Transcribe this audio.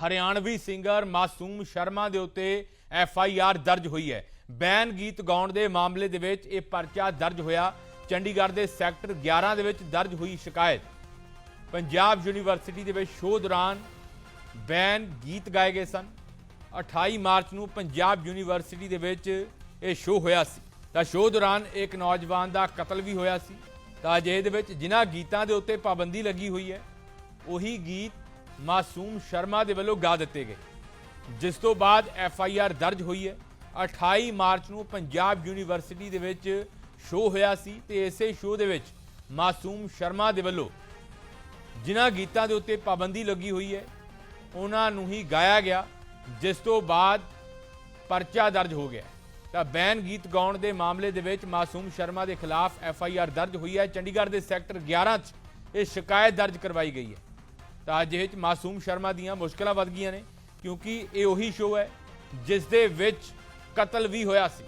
Haryanvi singer ਮਾਸੂਮ ਸ਼ਰਮਾ ਦੇ ਉੱਤੇ ਐਫ ਆਈ ਆਰ ਦਰਜ ਹੋਈ ਹੈ। ਬੈਨ ਗੀਤ ਗਾਉਣ ਦੇ ਮਾਮਲੇ ਦੇ ਵਿੱਚ ਇਹ ਪਰਚਾ ਦਰਜ ਹੋਇਆ। ਚੰਡੀਗੜ੍ਹ ਦੇ ਸੈਕਟਰ 11 ਦੇ ਵਿੱਚ ਦਰਜ ਹੋਈ ਸ਼ਿਕਾਇਤ। ਪੰਜਾਬ ਯੂਨੀਵਰਸਿਟੀ ਦੇ ਵਿੱਚ ਸ਼ੋਅ ਦੌਰਾਨ ਬੈਨ ਗੀਤ ਗਾਏ ਗਏ ਸਨ। 28 ਮਾਰਚ ਨੂੰ ਪੰਜਾਬ ਯੂਨੀਵਰਸਿਟੀ ਦੇ ਵਿੱਚ ਇਹ ਸ਼ੋਅ ਹੋਇਆ ਸੀ। ਤਾਂ ਸ਼ੋਅ ਦੌਰਾਨ ਇੱਕ ਨੌਜਵਾਨ ਦਾ ਕਤਲ ਵੀ ਹੋਇਆ ਸੀ। ਤਾਂ ਅਜਿਹੇ ਦੇ ਵਿੱਚ ਜਿਨ੍ਹਾਂ ਗੀਤਾਂ ਦੇ ਉੱਤੇ ਪਾਬੰਦੀ ਲੱਗੀ ਹੋਈ ਹੈ, ਉਹੀ ਗੀਤ ਮਾਸੂਮ ਸ਼ਰਮਾ ਦੇ ਵੱਲੋਂ ਗਾ ਦਿੱਤੇ ਗਏ। ਜਿਸ ਤੋਂ ਬਾਅਦ ਐਫ ਆਈ ਆਰ ਦਰਜ ਹੋਈ ਹੈ। 28 ਮਾਰਚ ਨੂੰ ਪੰਜਾਬ ਯੂਨੀਵਰਸਿਟੀ ਦੇ ਵਿੱਚ ਸ਼ੋਅ ਹੋਇਆ ਸੀ ਤੇ ਇਸੇ ਸ਼ੋਅ ਦੇ ਵਿੱਚ ਮਾਸੂਮ ਸ਼ਰਮਾ ਦੇ ਵੱਲੋਂ ਜਿਨ੍ਹਾਂ ਗੀਤਾਂ ਦੇ ਉੱਤੇ ਪਾਬੰਦੀ ਲੱਗੀ ਹੋਈ ਹੈ, ਉਹਨਾਂ ਨੂੰ ਹੀ ਗਾਇਆ ਗਿਆ, ਜਿਸ ਤੋਂ ਬਾਅਦ ਪਰਚਾ ਦਰਜ ਹੋ ਗਿਆ। ਤਾਂ ਬੈਨ ਗੀਤ ਗਾਉਣ ਦੇ ਮਾਮਲੇ ਦੇ ਵਿੱਚ ਮਾਸੂਮ ਸ਼ਰਮਾ ਦੇ ਖਿਲਾਫ ਐਫ ਆਈ ਆਰ ਦਰਜ ਹੋਈ ਹੈ। ਚੰਡੀਗੜ੍ਹ ਦੇ ਸੈਕਟਰ 11 'ਚ ਇਹ ਸ਼ਿਕਾਇਤ ਦਰਜ ਕਰਵਾਈ ਗਈ ਹੈ। ਤਾਂ ਅਜਿਹੇ 'ਚ ਮਾਸੂਮ ਸ਼ਰਮਾ ਦੀਆਂ ਮੁਸ਼ਕਲਾਂ ਵੱਧ ਗਈਆਂ ਨੇ, ਕਿਉਂਕਿ ਇਹ ਉਹੀ ਸ਼ੋਅ ਹੈ ਜਿਸ ਦੇ ਵਿੱਚ ਕਤਲ ਵੀ ਹੋਇਆ ਸੀ।